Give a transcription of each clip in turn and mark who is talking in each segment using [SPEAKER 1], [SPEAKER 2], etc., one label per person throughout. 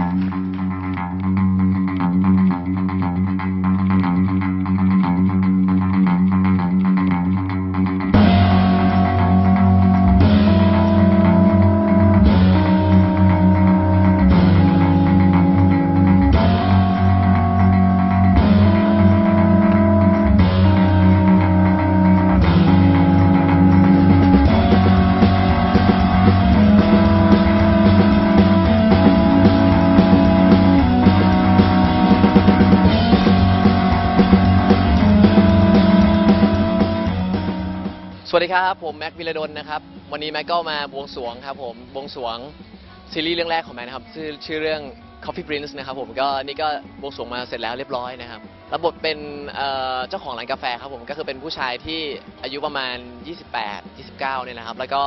[SPEAKER 1] Mm-hmm. สวัสดีครับ ผมแม็กวิรดลนะครับ วันนี้แม็กก็มาบวงสรวงครับผมบวงสรวงซีรีส์เรื่องแรกของแม็กนะครับชื่อชื่อเรื่อง Coffee Prince นะครับผมก็นี่ก็บวงสรวงมาเสร็จแล้วเรียบร้อยนะครับรับบทเป็นเอ่อเจ้าของร้านกาแฟครับผมก็คือเป็นผู้ชายที่อายุประมาณ 28 29เนี่ยนะครับ แล้วก็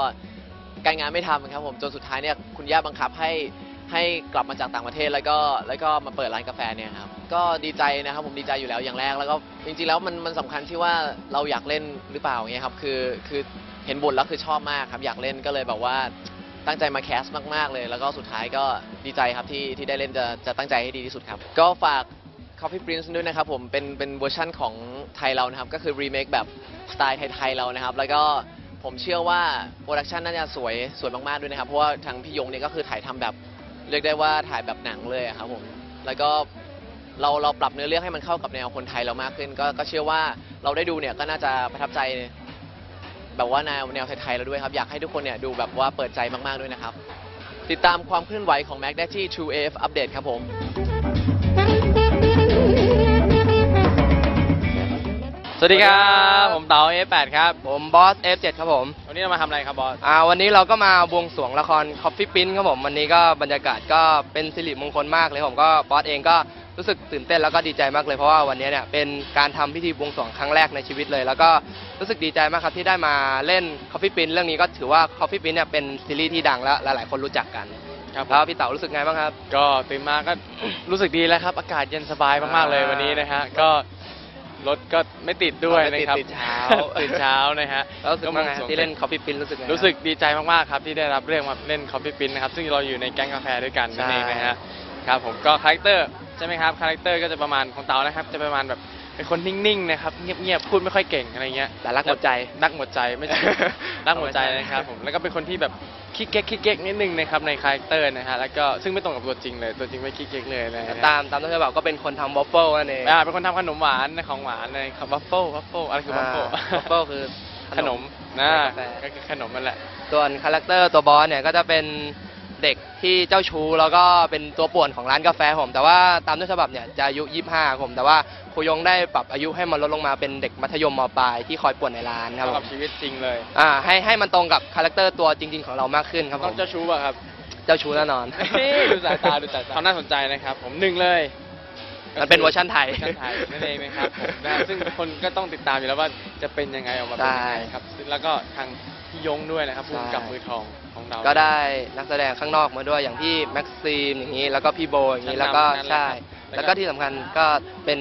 [SPEAKER 1] การงานไม่ทำครับผมจนสุดท้ายเนี่ยคุณย่าบังคับให้ ให้กลับมาจากต่างประเทศแล้วก็แล้วก็มาเปิดร้านกาแฟเนี่ยครับก็ดีใจนะครับผมดีใจอยู่แล้วอย่างแรกแล้วก็จริงๆแล้วมันมันสำคัญที่ว่าเราอยากเล่นหรือเปล่าเงี้ยครับคือคือเห็นบทแล้วคือชอบมากครับ อยากเล่นก็เลยแบบว่าตั้งใจมาแคสมากๆเลย แล้วก็สุดท้ายก็ดีใจครับที่ที่ได้เล่นจะจะตั้งใจให้ดีที่สุดครับ ก็ฝาก Coffee Prince ด้วยนะครับผมเป็นเป็นเวอร์ชั่นของไทยเรานะครับ ก็คือรีเมคแบบสไตล์ไทยๆเรานะครับ แล้วก็ผมเชื่อว่าโปรดักชันน่าจะสวยสวยมากๆด้วยนะครับ เพราะว่าทางพี่ยงเนี่ยก็คือถ่ายทำแบบ เรียกได้ว่าถ่ายแบบหนังเลยอะครับผม แล้วก็เราเราปรับเนื้อเรื่องให้มันเข้ากับแนวคนไทยเรามากขึ้น ก็ก็เชื่อว่าเราได้ดูเนี่ยก็น่าจะประทับใจ แบบว่าแนวแนวไทยๆเราด้วยครับ อยากให้ทุกคนเนี่ยดูแบบว่าเปิดใจมากๆด้วยนะครับ ติดตามความเคลื่อนไหวของแม็กได้ที่ True AF Update ครับผม
[SPEAKER 2] วัสดีครับ ผมเต๋า F8 ครับ
[SPEAKER 3] ผมบอส F7 ครับผม
[SPEAKER 2] วันนี้เรามาทำอะไรครับบอส
[SPEAKER 3] อ่า วันนี้เราก็มาบวงสรวงละคร Coffee Prince ครับผม วันนี้ก็บรรยากาศก็เป็นสิริมงคลมากเลยผมก็บอสเองก็รู้สึกตื่นเต้นแล้วก็ดีใจมากเลยเพราะว่าวันนี้เนี่ยเป็นการทำพิธีบวงสรวงครั้งแรกในชีวิตเลย แล้วก็รู้สึกดีใจมากครับที่ได้มาเล่น Coffee Prince เรื่องนี้ก็ถือว่า Coffee Prince เนี่ยเป็นซีรีส์ที่ดังและหลายๆ คนรู้จักกัน
[SPEAKER 2] ครับ
[SPEAKER 3] แล้วพี่เต๋ารู้สึกไงบ้างครับ
[SPEAKER 2] ก็ตื่นมาก็ รู้สึกดีแล้วครับ อากาศเย็นสบายมากๆเลย
[SPEAKER 3] อ่า
[SPEAKER 2] วันนี้นะฮะ ก็ รถก็ไม่ติดด้วย
[SPEAKER 3] ไม่
[SPEAKER 2] นะ
[SPEAKER 3] ติด
[SPEAKER 2] ครับ
[SPEAKER 3] ตื่นเช้า
[SPEAKER 2] ตื่นเช้านะฮะ
[SPEAKER 3] แล้วรู้สึกว่าไง
[SPEAKER 2] บวงสรว
[SPEAKER 3] ที่เล่น Coffee Prince รู้สึกไง
[SPEAKER 2] รู้สึกดีใจมากๆครับที่ได้รับเรื่องมาเล่นคอฟฟี่ปินนะครับซึ่งเราอยู่ในแก๊งกาแฟด้วยกันนั่นเองนะฮะครับผมก็คาแรคเตอร์ใช่ไหมครับคาแรคเตอร์ก็จะประมาณของเต๋านะครับจะประมาณแบบ เป็นคนนิ่งๆนะครับเงียบๆพูดไม่ค่อยเก่งอะไรเงี้ย
[SPEAKER 3] แต่รักหมดใจ
[SPEAKER 2] รักหมดใจไม่ใช่ รักหมดใจนะครับผมแล้วก็เป็นคนที่แบบขี้เก๊กขี้เก๊กนิดนึงนะครับในคาแรคเตอร์นะฮะแล้วก็ซึ่งไม่ตรงกับตัวจริงเลยตัวจริงไม่ขี้เก๊กเลยนะฮะ
[SPEAKER 3] ตามตามต้นฉบับก็เป็นคนทำวอฟเฟิลนั่นเอง
[SPEAKER 2] อ่าเป็นคนทำขนมหวานของหวานเลยครับวัฟเฟิลวัฟเฟิลอะไรคือวัฟเฟิล
[SPEAKER 3] วอฟเฟิลคือ
[SPEAKER 2] ขนมนะ
[SPEAKER 3] กาแฟ
[SPEAKER 2] ก็คือขนมนั่นแหละ
[SPEAKER 3] ส่วนคาแรคเตอร์ตัวบอสเนี่ยก็จะเป็นเด็กที่เจ้าชู้แล้วก็เป็นตัวป่วนของร้านกาแฟผม แต่ว่าตามต้นฉบับเนี่ยจะอายุ 25 ผม แต่ว่า ครูยงได้ปรับอายุให้มันลดลงมาเป็นเด็กมัธยมมปลายที่คอยป่วนในร้านครับ
[SPEAKER 2] เท่า
[SPEAKER 3] ผ
[SPEAKER 2] กับ
[SPEAKER 3] ม
[SPEAKER 2] ชีวิตจริงเลย
[SPEAKER 3] อ่าให้ให้มันตรงกับคาแรคเตอร์ตัวจริง ๆ ของเรามากขึ้นครับผ
[SPEAKER 2] ต้อง
[SPEAKER 3] ม
[SPEAKER 2] เจ้าชู้ป่ะครับ
[SPEAKER 3] เจ้าชู้แน่นอน
[SPEAKER 2] ดูสายตาดูสายตาเขาน่าสนใจนะครับ ผมหนึ่งเลย
[SPEAKER 3] มันเป็นเวอร์ชันไทย
[SPEAKER 2] เวอร์ชันไทยนั่นเองนะครับผมนะฮะซึ่งคนก็ต้องติดตามอยู่แล้วว่าจะเป็นยังไงออกมาเป็นยังไงครับซึ่งแล้วก็ทางพี่ยงด้วยนะครับผู้กำกับมือทองของเรา
[SPEAKER 3] ก็ได้นักแสดงข้างนอกมาด้วยอย่างพี่แม็กซีมอย่างนี้แล้วก็พี่โบอย่างนี้แล้วก็
[SPEAKER 2] ชั้นนำทั้งนั้นเลย
[SPEAKER 3] ใช่
[SPEAKER 2] ครับ
[SPEAKER 3] แล้วก็ที่สำคัญก็เป็น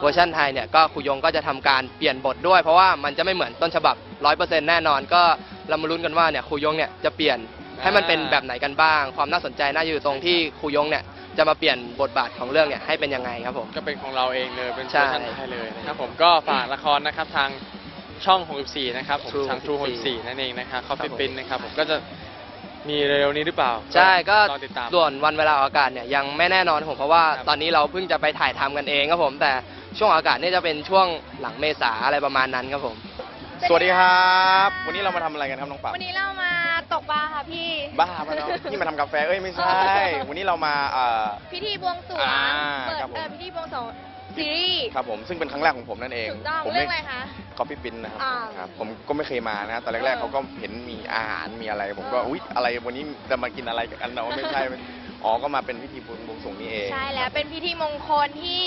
[SPEAKER 3] เวอร์ชันไทยเนี่ยก็ครูยงก็จะทำการเปลี่ยนบทด้วย เพราะว่ามันจะไม่เหมือนต้นฉบับ 100%แน่นอน ก็เรามาลุ้นกันว่าเนี่ยครูยงเนี่ยจะเปลี่ยนให้มันเป็นแบบไหนกันบ้าง ความน่าสนใจน่าอยู่ตรงที่ครูยงเนี่ยจะมาเปลี่ยนบทบาทของเรื่องเนี่ยให้เป็นยังไงครับผม
[SPEAKER 2] ก็เป็นของเราเองเลยเป็นเว
[SPEAKER 3] ใช่
[SPEAKER 2] อร์ชันไทยเลยนะครับผมก็ฝากละครนะครับทางช่อง 64 นะครับผม
[SPEAKER 3] True
[SPEAKER 2] ทาง True
[SPEAKER 3] 64
[SPEAKER 2] 64นั่นเองนะครับ
[SPEAKER 3] ครั
[SPEAKER 2] เขา
[SPEAKER 3] บ
[SPEAKER 2] ฟิ
[SPEAKER 3] ผม
[SPEAKER 2] ปินนะครับผมก็จะ มีเร็วๆนี้หรือเปล่า
[SPEAKER 3] ใช่ก็
[SPEAKER 2] รอติดตาม
[SPEAKER 3] ส่วนวันเวลาออกอากาศเนี่ยยังไม่แน่นอนผมเพราะว่า
[SPEAKER 2] ครับ
[SPEAKER 3] ตอนนี้เราเพิ่งจะไปถ่ายทำกันเองครับผม แต่ช่วงอากาศเนี่ยจะเป็นช่วงหลังเมษาอะไรประมาณนั้นครับผม
[SPEAKER 4] สวัสดีครับ วันนี้เรามาทำอะไรกันครับน้องปับ
[SPEAKER 5] วันนี้เรามาตกปลาค่ะพี่
[SPEAKER 4] บ้าปะเนาะที่มาทำกาแฟเอ้ยไม่ใช่ วันนี้เรามาเอ่อ
[SPEAKER 5] พิธีบวงสรวง
[SPEAKER 4] อ่า
[SPEAKER 5] เปิด
[SPEAKER 4] ครับผม
[SPEAKER 5] เออพิธีบวงสรวง ซีรีส์
[SPEAKER 4] ครับผมซึ่งเป็นครั้งแรกของผมนั่นเอง
[SPEAKER 5] ถูกต้อง
[SPEAKER 4] ผม
[SPEAKER 5] เรื่องอะไรคะ
[SPEAKER 4] คอฟฟี่ปินนะครับ
[SPEAKER 5] อ่า
[SPEAKER 4] ครับ ผมก็ไม่เคยมานะตอนแรก
[SPEAKER 5] เออ
[SPEAKER 4] ๆเขาก็เห็นมีอาหารมีอะไร ผมก็
[SPEAKER 5] เอออุ๊
[SPEAKER 4] อุ๊ยอะไรวันนี้จะมากินอะไรกันเนาะไม่ใช่อ๋อก็มาเป็นพิธีบุญบวงสรวงนี่เอง
[SPEAKER 5] ใช่แล้วเป็นพิธีมงคลที่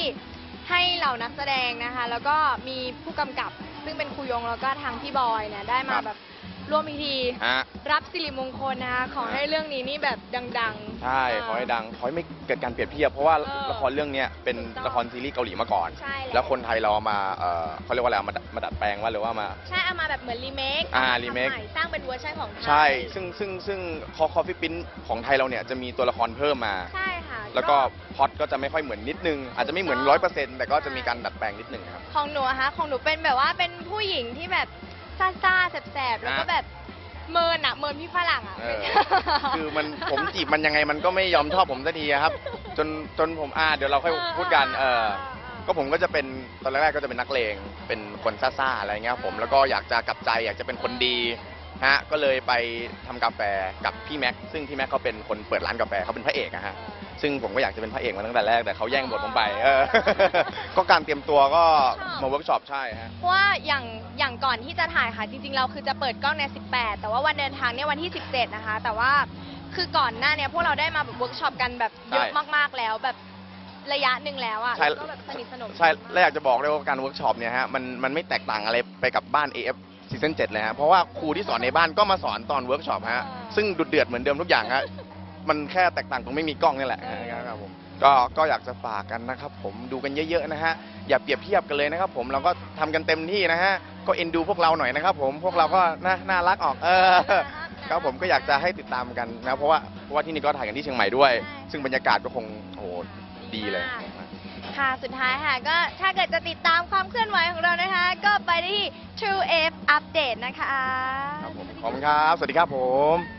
[SPEAKER 5] ให้เหล่านักแสดงนะคะ แล้วก็มีผู้กำกับซึ่งเป็นครูยงแล้วก็ทางพี่บอยเนี่ยได้มา
[SPEAKER 4] ครับ
[SPEAKER 5] แบบ ร่วมพิธี
[SPEAKER 4] ฮะ
[SPEAKER 5] รับสิริมงคลนะคะขอให้เรื่องนี้นี่แบบดังๆ
[SPEAKER 4] ใช่ ขอให้ดัง ขอให้ไม่เกิดการเปรียบเทียบ เพราะว่า
[SPEAKER 5] เออ
[SPEAKER 4] ละครเรื่องเนี้ยเป็น
[SPEAKER 5] ถูกต้อง
[SPEAKER 4] ละครซีรีส์เกาหลีมาก่อน
[SPEAKER 5] ใช่แล้ว
[SPEAKER 4] แล้วคนไทยเราเอามาเอ่อเขาเรียกว่าอะไรเอามาดัดมาดัดแปลงว่าหรือว่ามา
[SPEAKER 5] ใช่เอามาแบบเหมือนรีเมค
[SPEAKER 4] อ่า
[SPEAKER 5] ทำ
[SPEAKER 4] รีเมค
[SPEAKER 5] ใหสร้างเป็นเวอร์ชันของไทย
[SPEAKER 4] ใช่ ซึ่งซึ่งซึ่งคอคอฟฟี่ปิ้นของไทยเราเนี่ยจะมีตัวละครเพิ่มมา
[SPEAKER 5] ใช่ค่ะ
[SPEAKER 4] แล้วก็พล็อดก็จะไม่ค่อยเหมือนนิดนึง อาจจะไม่เหมือนร้อยเปอร์เซ็นต์แต่ก็จะมีการดัดแปลงนิดนึงครับ
[SPEAKER 5] ของหนูอะคะของหนูเป็นแบบว่าเป็นผู้หญิงที่แบบ ซ่าๆแสบๆ แล้วก็
[SPEAKER 4] ฮะ
[SPEAKER 5] แบบเมินอะเมินพี่ฝรั่งอะ
[SPEAKER 4] เออคือมันผมจีบมันยังไงมันก็ไม่ยอมชอบผมสักทีอะครับ จนจนผมอ่าเดี๋ยวเราค่อยพูดกันเออก็ผมก็จะเป็นตอนแรกๆก็จะเป็นนักเลงเป็นคนซ่าๆอะไรเงี้ยครับผมแล้วก็อยากจะกลับใจอยากจะเป็นคนดี ฮะก็เลยไปทำกาแฟกับพี่แม็กซ์ซึ่งพี่แม็กซ์เขาเป็นคนเปิดร้านกาแฟเขาเป็นพระเอกอะฮะซึ่งผมก็อยากจะเป็นพระเอกมาตั้งแต่แรกแต่เขาแย่งบทผมไปเออ ก็การเตรียมตัวก็มาเวิร์กช็อปใช่ฮะ
[SPEAKER 5] เพราะว่าอย่างอย่างก่อนที่จะถ่ายค่ะ จริง ๆ เราคือจะเปิดกล้องใน 18 แต่ว่าวันเดินทางเนี่ยวันที่ 17 นะคะ แต่ว่าคือก่อนหน้าเนี่ยพวกเราได้มาแบบเวิร์กช็อปกันแบบเยอะ
[SPEAKER 4] ใช่
[SPEAKER 5] มากๆแล้วแบบระยะหนึ่งแล้วอะ
[SPEAKER 4] ใช่
[SPEAKER 5] แล้วก็แบบสนิทสนม
[SPEAKER 4] ใช่ และอยากจะบอกเลยว่าการเวิร์กช็อปเนี่ยฮะมันมันไม่แตกต่างอะไรไปกับบ้าน AF ซีซั่น7เลยฮะเพราะว่าครูที่สอนในบ้านก็มาสอนตอนเวิร์กช็อปฮะซึ่งดุเดือดเหมือนเดิมทุกอย่างฮะมันแค่แตกต่างตรงไม่มีกล้องนี่แหละครับผมก็ก็อยากจะฝากกันนะครับผมดูกันเยอะๆนะฮะอย่าเปรียบเทียบกันเลยนะครับผมเราก็ทำกันเต็มที่นะฮะก็เอ็นดูพวกเราหน่อยนะครับผมพวกเราก็น่าน่ารักออกเออครับผมก็อยากจะให้ติดตามกันนะเพราะว่าเพราะว่าที่นี่ก็ถ่ายกันที่เชียงใหม่ด้วย ซึ่งบรรยากาศก็คงโอ้โหดีเลย
[SPEAKER 5] ค่ะสุดท้ายค่ะก็ถ้าเกิดจะติดตามความเคลื่อนไหวของเรานะคะ ก็ไปได้ที่ True F อัปเดตนะคะ
[SPEAKER 4] ครับผมขอบคุณครับ สวัสดีครับผม